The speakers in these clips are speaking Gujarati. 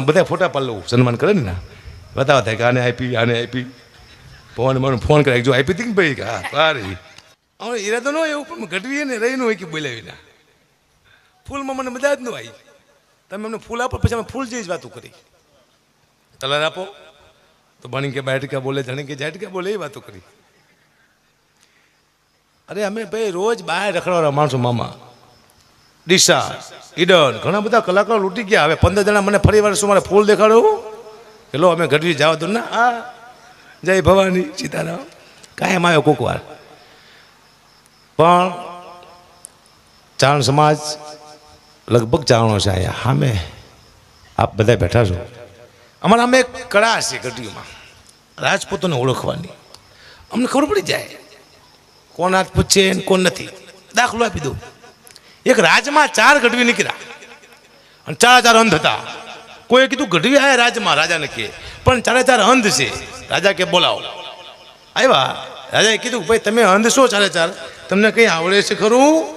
બધા ફોટા પાડ લઉં સન્માન કરે ને બતાવવા થાય કે આને આપી આને આપી. ફોન, મને ફોન કરે જો આપી હતી ને ભાઈ? હા સારી હવે ઈરાદો ન હોય, એવું પણ ઘટવી ને રહી ન હોય કે બોલાવી ના. ફૂલમાં મને મજા જ ન આવી. તમે અમને ફૂલ આપો, પછી અમે ફૂલ જેવી જ વાતો કરી. કલર આપો. તો બની કે બેઠકા બોલે જાણી કે જાટકા બોલે, એ વાતો કરી. અરે અમે ભાઈ રોજ બહાર રખડવાના માણસો મામા. ડીસા ઈડન. ઘણા બધા કલાકારો લૂંટી ગયા. હવે પંદર જણા મને ફરી વાર શું મારે ફૂલ દેખાડવું એટલો અમે ગઢવી જવા દો ના. આ જય ભવાની, સીતારામ. કાયમ આવ્યો કોક વાર. પણ ચારણ સમાજ લગભગ ચારણો છે અહીંયા. સામે આપ બધા બેઠા છો. અમારા અમે એક કળા છે ગઢવીમાં. રાજપૂતોને ઓળખવાની. અમને ખબર પડી જાય. કોણ હાથ પૂછે કોણ નથી. દાખલો આપી દઉં. એક રાજમાં ચાર ગઢવી નીકળ્યા. અને ચાર ચાર અંધ હતા. કોઈએ કીધું, ગઢવી આયા રાજમાં, રાજાને કહે પણ ચારે ચાર અંધ છે. રાજા કે, બોલાવો. આવ્યા રાજાએ કીધું, ભાઈ, તમે અંધ છો ચારે ચાર. તમને કંઈ આવડે છે ખરું?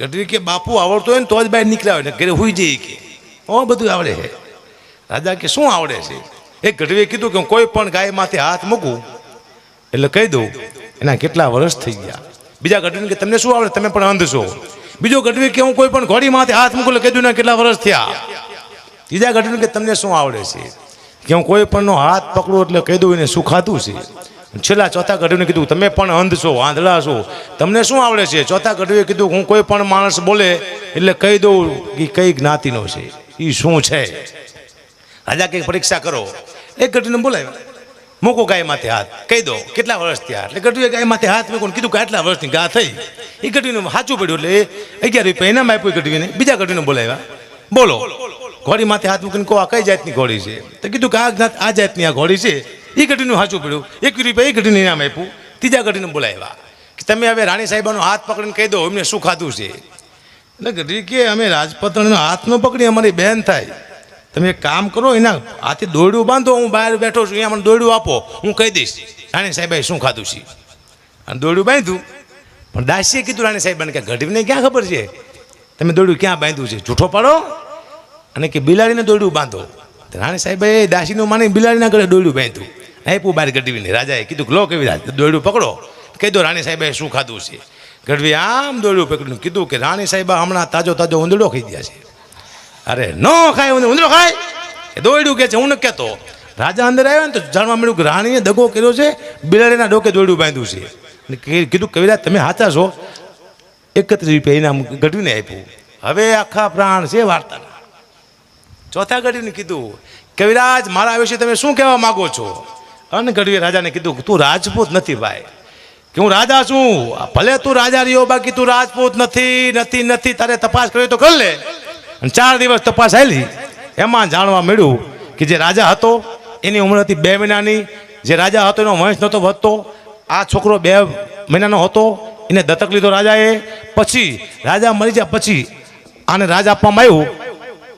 ગઢવી કે, બાપુ, આવડતો હોય ને તો જ બહાર નીકળ્યા હોય ને ઘરે હોઈ જઈએ કે. ઓ બધું આવડે છે. રાજા કે, શું આવડે છે? એ ગઢવીએ કીધું કે, હું કોઈ પણ ગાય માથે હાથ મૂકું. એટલે કહી દઉં, એના કેટલા વર્ષ થઈ ગયા. બીજા ગઢવીને કે તમને શું આવડે? તમે પણ અંધ છો બીજો ગઢવી કે હું કોઈ પણ ઘોડી માથે હાથ મૂકું એટલે કીધું ને કેટલા વર્ષ થયા? ત્રીજા ગઢવીને કે તમને શું આવડે છે? કે હું કોઈ પણનો હાથ પકડું એટલે કહી દઉં એને શું ખાતું છે છેલ્લા ચોથા ગઢવીને કીધું, તમે પણ અંધ છો આંધળા છો. તમને શું આવડે છે? ચોથા ગઢવીએ કીધું, હું કોઈ પણ માણસ બોલે એટલે કહી દઉં કે કઈ જ્ઞાતિનો છે? એ શું છે? રાજા કંઈક પરીક્ષા કરો. એક ગઢવીને બોલાવ્યા. મૂકો ગાય માથે હાથ. કહી દો, કેટલા વર્ષ થયા? એટલે ગઢવીએ ગાય માથે હાથ મૂકો કીધું કે આટલા વર્ષની ગા થઈ. એ ગઢવીનું સાચું પડ્યું એટલે અગિયાર રૂપિયા એનામાં આપ્યું ગઢવીને. બીજા ગઢવીને બોલાવ્યા. બોલો, ઘોડી માથે હાથ મૂકીને કહો, આ કઈ જાતની ઘોડી છે? તો કીધું કે આ આ જાતની આ ઘોડી છે. એ ગઢવીનું સાચું પડ્યું. એક રૂપિયા એ ગઢવીને ઇનામ આપ્યું. ત્રીજા ગઢવીને બોલાવ્યા. કે તમે હવે રાણી સાહેબાનો હાથ પકડીને કહી દો એમને શું ખાધું છે? એટલે ગઢવી કે, અમે રાજપત્રનો હાથ ન પકડી અમારી બહેન થાય. તમે એક કામ કરો, એના આથી દોરડું બાંધો, હું બહાર બેઠો છું, અહીંયા મને દોરડું આપો, હું કહી દઈશ, રાણી સાહેબાએ શું ખાધું છે? અને દોરડું બાંધ્યું. પણ દાસીએ કીધું, રાણી સાહેબાને કે ગઢવીને ક્યાં ખબર છે? તમે દોરડું ક્યાં બાંધ્યું છે? જૂઠો પાડો. અને કે બિલાડીને દોરડું બાંધો. રાણી સાહેબે દાસીનું માની બિલાડીના ગળે દોરડું બાંધ્યું. આપ્યું બહાર ગઢવીને. રાજાએ કીધું લો કેવી રાત દોરડું પકડો. કહી દો, રાણી સાહેબે શું ખાધું છે? ગઢવી આમ દોરડું પકડ્યું. કીધું કે, રાણી સાહેબા હમણાં તાજો તાજો ઊંધડો ખાઈ ગયા છે. અરે ન ખાય ઉંદરો ખાય? એ દોડ્યું કે છે, હું ન કહેતો. રાજા અંદર આવ્યો ને તો જાણવા મળ્યું કે રાણીએ દગો કર્યો છે, બિલાડીના ડોકે દોડ્યું બાંધ્યું છે. અને કીધું, કવિરાજ, તમે સાચા છો. એકત્રીસ રૂપિયા ઇનામ ગઢવીને આપ્યું. હવે આખા પ્રાણ છે વાર્તાના. ચોથા ગઢવીને કીધું, કવિરાજ, મારા વિશે તમે શું કહેવા માગો છો? અને ગઢવીએ રાજાને કીધું તું રાજપૂત નથી ભાઈ. કે હું રાજા છું. ભલે તું રાજા રહ્યો, બાકી તું રાજપૂત નથી નથી નથી. તારે તપાસ કરવી તો કર લે. અને ચાર દિવસ તપાસ આવેલી એમાં જાણવા મળ્યું કે જે રાજા હતો, એની ઉંમર હતી બે મહિનાની. જે રાજા હતો, એનો વંશ નહોતો વધતો. આ છોકરો બે મહિનાનો હતો. એને દત્તક લીધો રાજાએ. પછી રાજા મરી ગયા પછી આને રાજ આપવામાં આવ્યું.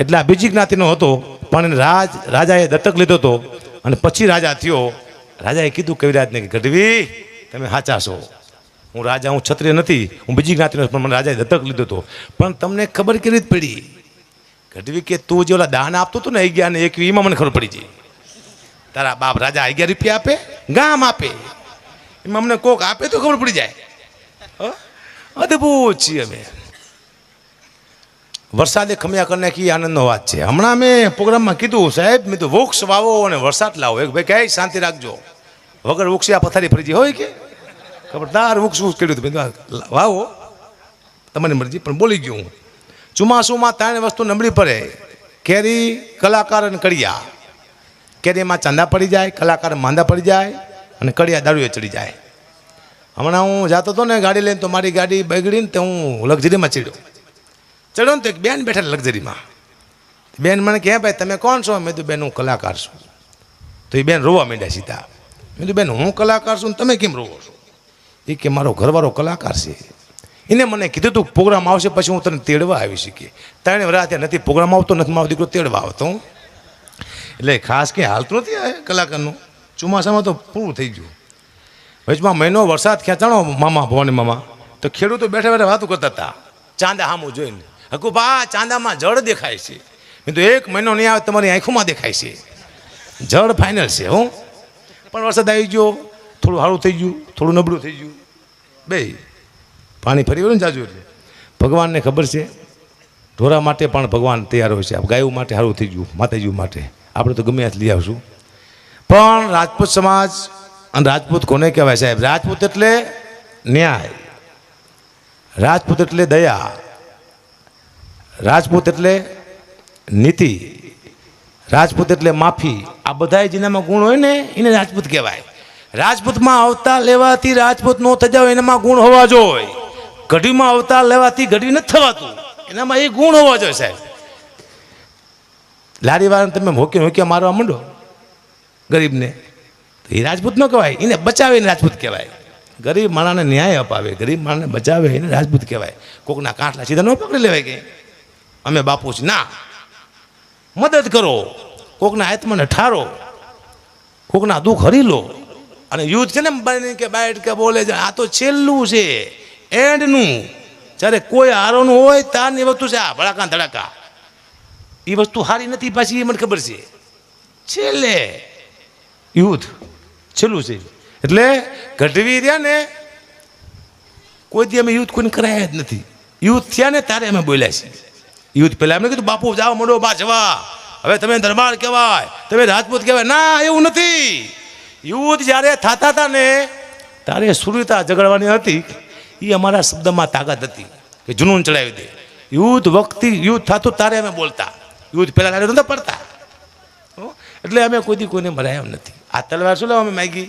એટલે આ બીજી જ્ઞાતિનો હતો. પણ એને રાજ, રાજાએ દત્તક લીધો હતો. અને પછી રાજા થયો. રાજાએ કીધું કવિરાજને કે, ગઢવી, તમે સાચા છો. હું રાજા, હું ક્ષત્રિય નથી. હું બીજી જ્ઞાતિનો પણ મને રાજાએ દત્તક લીધો હતો. પણ તમને ખબર કેવી રીતે પડી? ગઢવી કે તું જે ઓલા દાન આપતો હતો ને અગિયાર ને એક એમાં મને ખબર પડી જઈ તારા બાપ રાજા અગિયાર રૂપિયા આપે, ગામ આપે. એમાં અમને કોક આપે તો ખબર પડી જાય? અદ્ભુત છીએ અમે. વરસાદે ખમ્યા કરી નાખી આનંદનો વાત છે. હમણાં મેં પ્રોગ્રામમાં કીધું, સાહેબ, મેં તો વૃક્ષ વાવો અને વરસાદ લાવો. એક ભાઈ કહે શાંતિ રાખજો. વગર વૃક્ષે આ પથારી ફરી હોય કે? ખબરદાર વૃક્ષ વૃક્ષ કર્યું હતું. વાવો. તમારી મરજી, પણ બોલી ગયું હું. ચોમાસુમાં ત્રણ વસ્તુ નબળી પડે. કેરી, કલાકાર અને કડિયા. કેરીમાં ચાંદા પડી જાય, કલાકાર માંદા પડી જાય અને કડિયા દારૂએ ચડી જાય. હમણાં હું જાતો હતો ને ગાડી લઈને, તો મારી ગાડી બગડીને તો હું લક્ઝરીમાં ચડ્યો. ચડ્યો ને તો એક બેન બેઠા લક્ઝરીમાં. બેન મને કહે, ભાઈ, તમે કોણ છો? મેં તો બેન, હું કલાકાર છું. તો એ બેન રોવા માંડ્યા સીધા. મેં તો બેન, હું કલાકાર છું તમે કેમ રોવો છો? એ કે, મારો ઘરવાળો કલાકાર છે. એને મને કીધું તું, પ્રોગ્રામ આવશે પછી હું તને તેડવા આવી શકી ત્રણ રાતે નથી, પ્રોગ્રામ આવતો નથી, મારો દીકરો તેડવા આવતો એટલે ખાસ કંઈ હાલતું નથી કલાકારનું? ચોમાસામાં તો પૂરું થઈ ગયું. વચમાં મહિનો વરસાદ ખેંચાણો મામા, ભવાની મામા? તો ખેડૂતો બેઠા બેઠા વાતો કરતા હતા. ચાંદા હામું જોઈને. હકુ બા, ચાંદામાં જળ દેખાય છે. મેં તો એક મહિનો નહીં આવે તમારી આંખોમાં દેખાય છે. જળ ફાઇનલ છે, હું. પણ વરસાદ આવી ગયો, થોડું સારું થઈ ગયું, થોડું નબળું થઈ ગયું. બે પાણી ફરી વળ્યું ને જાજુ એટલે. ભગવાનને ખબર છે, ઢોરા માટે પણ ભગવાન તૈયાર હોય છે. ગાયો માટે સારું થઈ ગયું માતાજી માટે. આપણે તો ગમે લઈ આવશું. પણ રાજપૂત સમાજ અને રાજપૂત કોને કહેવાય સાહેબ? રાજપૂત એટલે ન્યાય. રાજપૂત એટલે દયા. રાજપૂત એટલે નીતિ. રાજપૂત એટલે માફી. આ બધા જેનામાં ગુણ હોય ને, એને રાજપૂત કહેવાય. રાજપૂતમાં આવતા લેવાથી રાજપૂત નો થઈ જાવ એનામાં ગુણ હોવા જોઈએ. ગઢીમાં અવતાર લેવાથી ઘડી નથી થવાતું. એનામાં એ ગુણ હોવા જોઈએ સાહેબ. લારીવાળાને તમે હોકી હોકી મારવા માંડો ગરીબને. એ રાજપૂત ન કહેવાય, એને બચાવે એને રાજપૂત કહેવાય. ગરીબ માણસને ન્યાય અપાવે, ગરીબ માણાને બચાવે એને રાજપૂત કહેવાય. કોકના કાંઠલા સીધા ન પકડી લેવાય કે. અમે બાપુ છે ના. મદદ કરો. કોકના આત્માને ઠારો. કોકના દુઃખ હરી લો. અને યુદ્ધ છે ને બને કે બાઇટ કે બોલે છે, આ તો છેલ્લું છે. એન્ડનું જ્યારે કોઈ હારોનું હોય, તારની વસ્તુ છે આ, ભડાકા ધડાકા. એ વસ્તુ સારી નથી પાછી, એ મને ખબર છે. છેલ્લે, યુદ્ધ છેલ્લું છે. એટલે ગઢવી રહ્યા ને, કોઈ દી અમે યુદ્ધ કોઈને કરાયા જ નથી. યુદ્ધ થયા ને ત્યારે અમે બોલ્યા છીએ. યુદ્ધ પહેલાં એમને કીધું, બાપુ, જાઓ મોડો બા, જવા. હવે તમે દરબાર કહેવાય, તમે રાજપૂત કહેવાય. ના, એવું નથી. યુદ્ધ જ્યારે થતા હતા ને, ત્યારે સુરતા ઝઘડવાની હતી. એ અમારા શબ્દમાં તાકાત હતી કે જુનૂન ચડાવી દે. યુદ્ધ વખતે યુદ્ધ થતું તારે અમે બોલતા. યુદ્ધ પહેલાં તારે નહોતા પડતા. એટલે અમે કોઈથી કોઈને મરાયા નથી. આ તલવાર શું લેવા અમે માગી?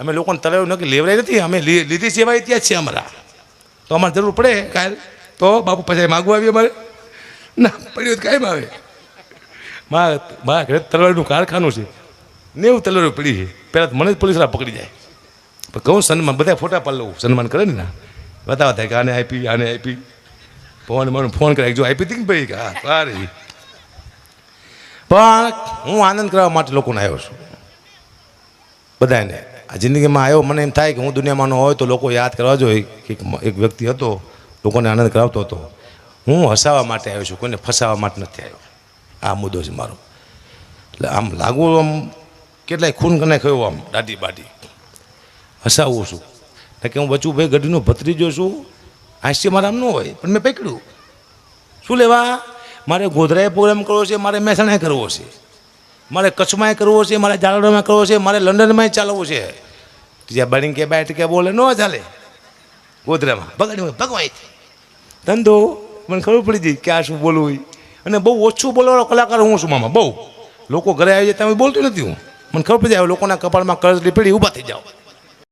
અમે લોકોને તલવાર નક્કી લેવડાઈ નથી. અમે લીધી સેવા ત્યાં છે અમારા. તો અમારે જરૂર પડે કાંઈ તો બાપુ પછી માગવું આવી અમારે? ના, પડ્યું કાંઈ આવે. મારા ઘરે તલવારનું કારખાનું છે. નેવું તલવારો પડી છે. પહેલાં મને જ પોલીસવાળા પકડી જાય. પણ કહું સન્માન, બધા ફોટા પાડ લઉં, સન્માન કરે ને ના. બતાવા થાય કે આને આપી આને આપી. ફોન, મને ફોન કરે, જો આપી હતી ને ભાઈ? હા, સારી. પણ હું આનંદ કરવા માટે લોકોને આવ્યો છું. બધાને. આ જિંદગીમાં આવ્યો, મને એમ થાય કે હું દુનિયામાં ન હોય તો લોકો યાદ કરવા જોઈએ કે એક વ્યક્તિ હતો, લોકોને આનંદ કરાવતો હતો. હું હસાવવા માટે આવ્યો છું, કોઈને ફસાવવા માટે નથી આવ્યો. આ મુદ્દો છે મારો. એટલે આમ લાગવું આમ કેટલાય ખૂન કને ખયો આમ દાઢી બાઢી. હસાવું છું. કે હું બચુભાઈ ગઢીનો ભત્રીજો છું, હાસ્ય મારા આમ ન હોય, પણ મેં પકડ્યું. શું લેવા? મારે ગોધરાએ પ્રોગ્રામ કરવો છે, મારે મહેસાણાએ કરવો છે. મારે કચ્છમાંય કરવો છે, મારે જાલોડામાં કરવો છે, મારે લંડનમાંય ચાલવું છે. જ્યાં બની કે બેઠ કે બોલે, ન ચાલે. ગોધરામાં. બગાડી ભગવાઈ ધંધો, મને ખબર પડી ગઈ કે આ શું બોલવું અને બહુ ઓછું બોલવાનો કલાકાર હું છું મામા, બહુ. લોકો ઘરે આવી જાય તમે બોલતું નથી હું. મને ખબર પડી જાય લોકોના કપાળમાં કરજલી પડી, ઊભા થઈ જાઓ.